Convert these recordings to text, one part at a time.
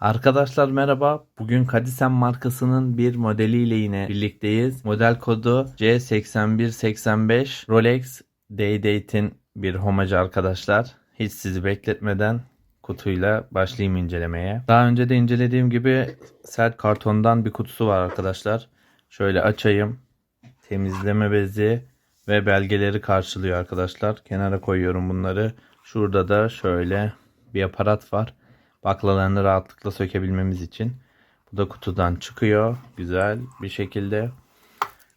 Arkadaşlar merhaba. Bugün Kadisen markasının bir modeliyle yine birlikteyiz. Model kodu C8185 Rolex Day-Date'in bir homajı arkadaşlar. Hiç sizi bekletmeden kutuyla başlayayım incelemeye. Daha önce de incelediğim gibi sert kartondan bir kutusu var arkadaşlar. Şöyle açayım. Temizleme bezi ve belgeleri karşılıyor arkadaşlar. Kenara koyuyorum bunları. Şurada da şöyle bir aparat var baklalarını rahatlıkla sökebilmemiz için. Bu da kutudan çıkıyor. Güzel bir şekilde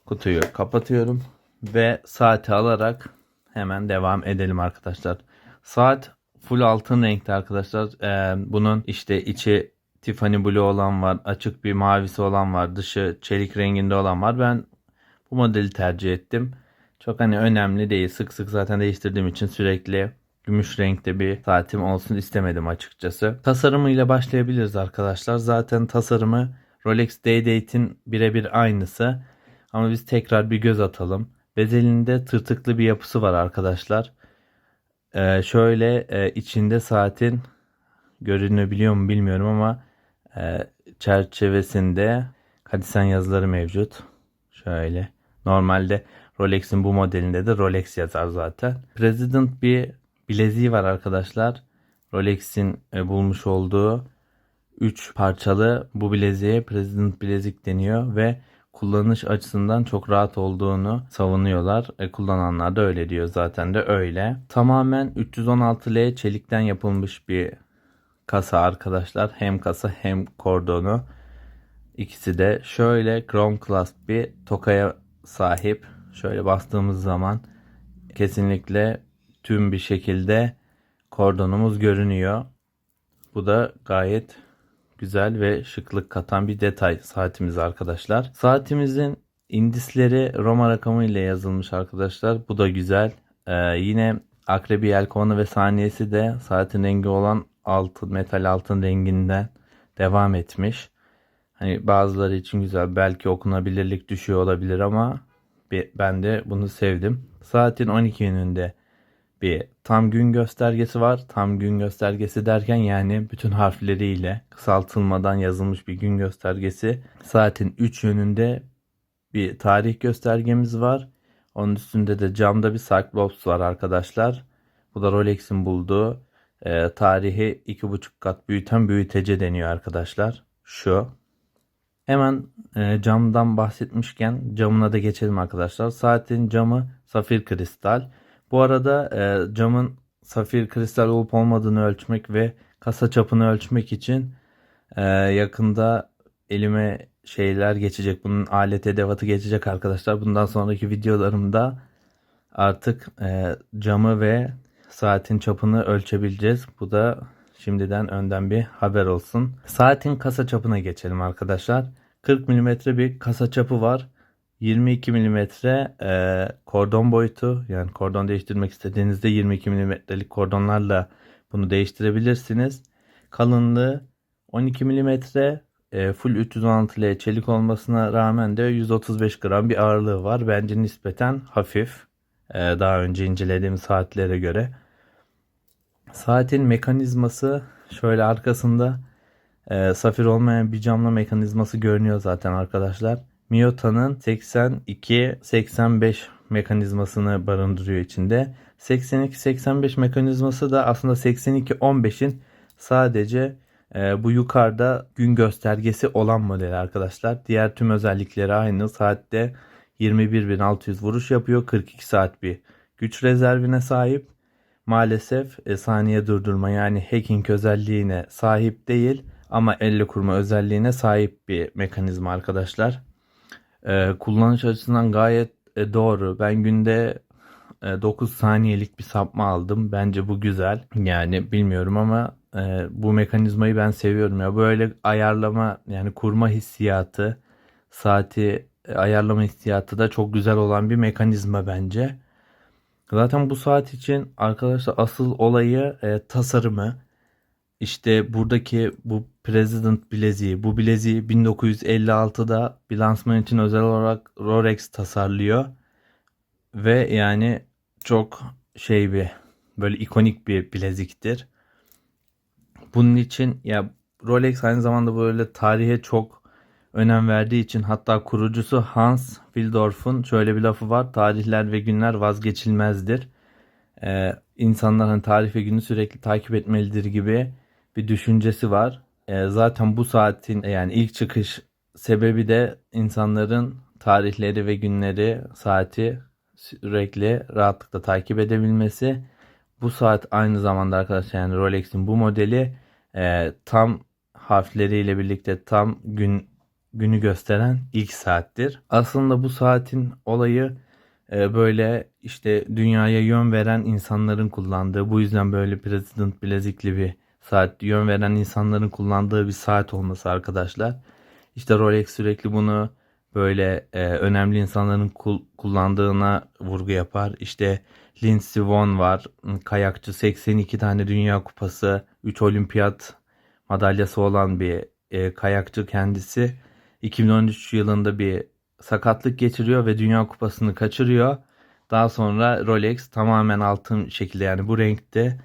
kutuyu kapatıyorum. Ve saati alarak hemen devam edelim arkadaşlar. Saat full altın renkte arkadaşlar. Ee, bunun işte içi Tiffany Blue olan var. Açık bir mavisi olan var. Dışı çelik renginde olan var. Ben bu modeli tercih ettim. Çok hani önemli değil. Sık sık zaten değiştirdiğim için sürekli gümüş renkte bir saatim olsun istemedim açıkçası. Tasarımıyla başlayabiliriz arkadaşlar. Zaten tasarımı Rolex Day-Date'in birebir aynısı. Ama biz tekrar bir göz atalım. Bezelinde tırtıklı bir yapısı var arkadaşlar. Ee, şöyle e, içinde saatin görünebiliyor mu bilmiyorum ama e, çerçevesinde Kadisen yazıları mevcut. Şöyle. Normalde Rolex'in bu modelinde de Rolex yazar zaten. President bir bileziği var arkadaşlar. Rolex'in e, bulmuş olduğu 3 parçalı bu bileziğe President bilezik deniyor ve kullanış açısından çok rahat olduğunu savunuyorlar. E, kullananlar da öyle diyor zaten de öyle. Tamamen 316L çelikten yapılmış bir kasa arkadaşlar. Hem kasa hem kordonu. İkisi de şöyle Chrome Clasp bir tokaya sahip. Şöyle bastığımız zaman kesinlikle tüm bir şekilde kordonumuz görünüyor. Bu da gayet güzel ve şıklık katan bir detay saatimiz arkadaşlar. Saatimizin indisleri Roma rakamı ile yazılmış arkadaşlar. Bu da güzel. Ee, yine akrebi yelkovanı ve saniyesi de saatin rengi olan altın metal altın renginden devam etmiş. Hani bazıları için güzel. Belki okunabilirlik düşüyor olabilir ama ben de bunu sevdim. Saatin 12 yönünde bir tam gün göstergesi var. Tam gün göstergesi derken yani bütün harfleriyle kısaltılmadan yazılmış bir gün göstergesi. Saatin 3 yönünde bir tarih göstergemiz var. Onun üstünde de camda bir Cyclops var arkadaşlar. Bu da Rolex'in bulduğu e, tarihi 2,5 kat büyüten büyütece deniyor arkadaşlar. Şu. Hemen e, camdan bahsetmişken camına da geçelim arkadaşlar. Saatin camı safir kristal. Bu arada e, camın safir kristal olup olmadığını ölçmek ve kasa çapını ölçmek için e, yakında elime şeyler geçecek. Bunun alet edevatı geçecek arkadaşlar. Bundan sonraki videolarımda artık e, camı ve saatin çapını ölçebileceğiz. Bu da şimdiden önden bir haber olsun. Saatin kasa çapına geçelim arkadaşlar. 40 mm bir kasa çapı var. 22 mm e, kordon boyutu yani kordon değiştirmek istediğinizde 22 mm'lik kordonlarla bunu değiştirebilirsiniz. Kalınlığı 12 mm e, full 316L çelik olmasına rağmen de 135 gram bir ağırlığı var. Bence nispeten hafif. E, daha önce incelediğim saatlere göre. Saatin mekanizması şöyle arkasında e, safir olmayan bir camla mekanizması görünüyor zaten arkadaşlar. Miyota'nın 82-85 mekanizmasını barındırıyor içinde. 82-85 mekanizması da aslında 82-15'in sadece e, bu yukarıda gün göstergesi olan model arkadaşlar. Diğer tüm özellikleri aynı. Saatte 21.600 vuruş yapıyor. 42 saat bir güç rezervine sahip. Maalesef e, saniye durdurma yani hacking özelliğine sahip değil ama elle kurma özelliğine sahip bir mekanizma arkadaşlar. Ee, kullanış açısından gayet e, doğru. Ben günde e, 9 saniyelik bir sapma aldım. Bence bu güzel. Yani bilmiyorum ama e, bu mekanizmayı ben seviyorum ya. Böyle ayarlama yani kurma hissiyatı, saati e, ayarlama hissiyatı da çok güzel olan bir mekanizma bence. Zaten bu saat için arkadaşlar asıl olayı e, tasarımı. İşte buradaki bu President bileziği. Bu bileziği 1956'da bir lansman için özel olarak Rolex tasarlıyor. Ve yani çok şey bir böyle ikonik bir bileziktir. Bunun için ya Rolex aynı zamanda böyle tarihe çok önem verdiği için hatta kurucusu Hans Willdorf'un şöyle bir lafı var. Tarihler ve günler vazgeçilmezdir. Ee, insanlar hani tarih ve günü sürekli takip etmelidir gibi bir düşüncesi var. Ee, zaten bu saatin yani ilk çıkış sebebi de insanların tarihleri ve günleri, saati sürekli rahatlıkla takip edebilmesi. Bu saat aynı zamanda arkadaşlar yani Rolex'in bu modeli e, tam harfleriyle birlikte tam gün günü gösteren ilk saattir. Aslında bu saatin olayı e, böyle işte dünyaya yön veren insanların kullandığı bu yüzden böyle President bilezikli bir saat yön veren insanların kullandığı bir saat olması arkadaşlar. İşte Rolex sürekli bunu böyle e, önemli insanların kul- kullandığına vurgu yapar. İşte Lindsey Vonn var, kayakçı 82 tane Dünya Kupası, 3 olimpiyat madalyası olan bir e, kayakçı kendisi. 2013 yılında bir sakatlık geçiriyor ve Dünya Kupası'nı kaçırıyor. Daha sonra Rolex tamamen altın şekilde yani bu renkte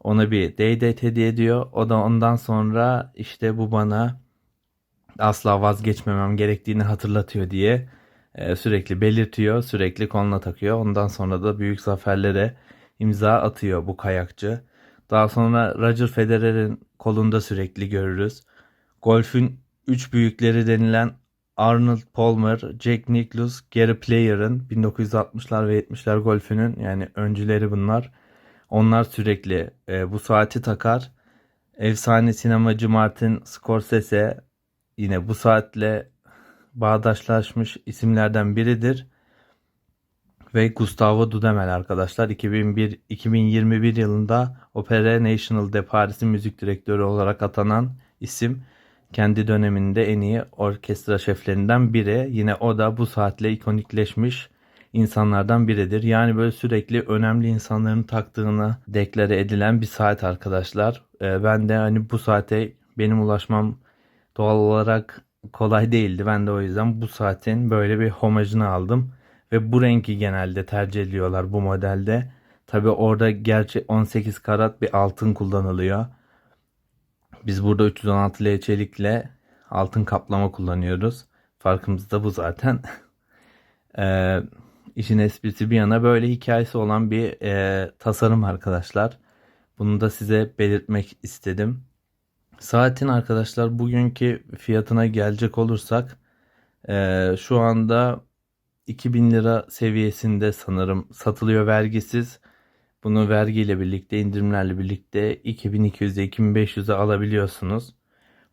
ona bir Day-Date hediye ediyor. O da ondan sonra işte bu bana asla vazgeçmemem gerektiğini hatırlatıyor diye e, sürekli belirtiyor, sürekli koluna takıyor. Ondan sonra da büyük zaferlere imza atıyor bu kayakçı. Daha sonra Roger Federer'in kolunda sürekli görürüz. Golfün üç büyükleri denilen Arnold Palmer, Jack Nicklaus, Gary Player'ın 1960'lar ve 70'ler golfünün yani öncüleri bunlar. Onlar sürekli e, bu saati takar. Efsane sinemacı Martin Scorsese yine bu saatle bağdaşlaşmış isimlerden biridir. Ve Gustavo Dudamel arkadaşlar 2001 2021 yılında Opera National de Paris'in müzik direktörü olarak atanan isim. Kendi döneminde en iyi orkestra şeflerinden biri. Yine o da bu saatle ikonikleşmiş insanlardan biridir. Yani böyle sürekli önemli insanların taktığını deklare edilen bir saat arkadaşlar. Ee, ben de hani bu saate benim ulaşmam doğal olarak kolay değildi. Ben de o yüzden bu saatin böyle bir homajını aldım. Ve bu rengi genelde tercih ediyorlar bu modelde. Tabi orada gerçi 18 karat bir altın kullanılıyor. Biz burada 316 L çelikle altın kaplama kullanıyoruz. Farkımız da bu zaten. Ee, işin esprisi bir yana böyle hikayesi olan bir e, tasarım arkadaşlar. Bunu da size belirtmek istedim. Saatin arkadaşlar bugünkü fiyatına gelecek olursak e, şu anda 2000 lira seviyesinde sanırım satılıyor vergisiz. Bunu vergiyle birlikte indirimlerle birlikte 2200'e 2500'e alabiliyorsunuz.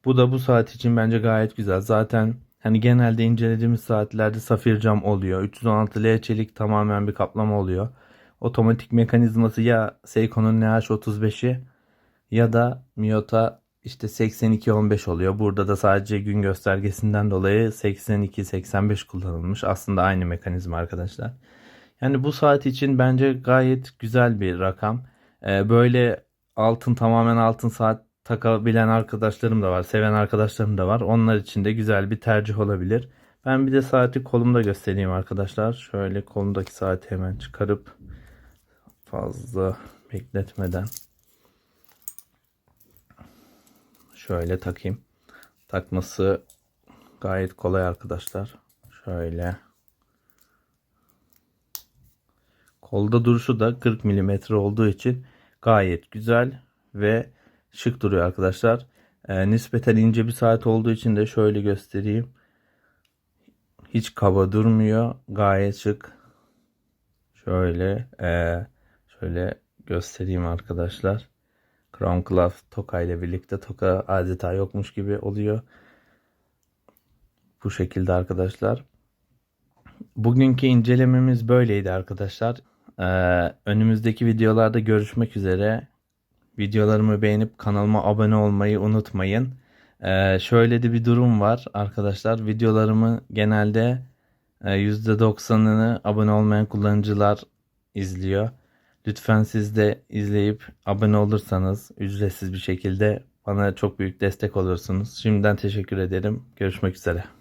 Bu da bu saat için bence gayet güzel. Zaten hani genelde incelediğimiz saatlerde safir cam oluyor. 316 L çelik tamamen bir kaplama oluyor. Otomatik mekanizması ya Seiko'nun NH35'i ya da Miyota işte 82-15 oluyor. Burada da sadece gün göstergesinden dolayı 82-85 kullanılmış. Aslında aynı mekanizma arkadaşlar. Yani bu saat için bence gayet güzel bir rakam. Ee, böyle altın tamamen altın saat takabilen arkadaşlarım da var. Seven arkadaşlarım da var. Onlar için de güzel bir tercih olabilir. Ben bir de saati kolumda göstereyim arkadaşlar. Şöyle kolumdaki saati hemen çıkarıp fazla bekletmeden şöyle takayım. Takması gayet kolay arkadaşlar. Şöyle Kolda duruşu da 40 mm olduğu için gayet güzel ve şık duruyor arkadaşlar. E, nispeten ince bir saat olduğu için de şöyle göstereyim. Hiç kaba durmuyor. Gayet şık. Şöyle e, şöyle göstereyim arkadaşlar. Crown Cloth toka ile birlikte toka adeta yokmuş gibi oluyor. Bu şekilde arkadaşlar. Bugünkü incelememiz böyleydi arkadaşlar. Ee, önümüzdeki videolarda görüşmek üzere. Videolarımı beğenip kanalıma abone olmayı unutmayın. Ee, şöyle de bir durum var arkadaşlar. Videolarımı genelde e, %90'ını abone olmayan kullanıcılar izliyor. Lütfen siz de izleyip abone olursanız ücretsiz bir şekilde bana çok büyük destek olursunuz. Şimdiden teşekkür ederim. Görüşmek üzere.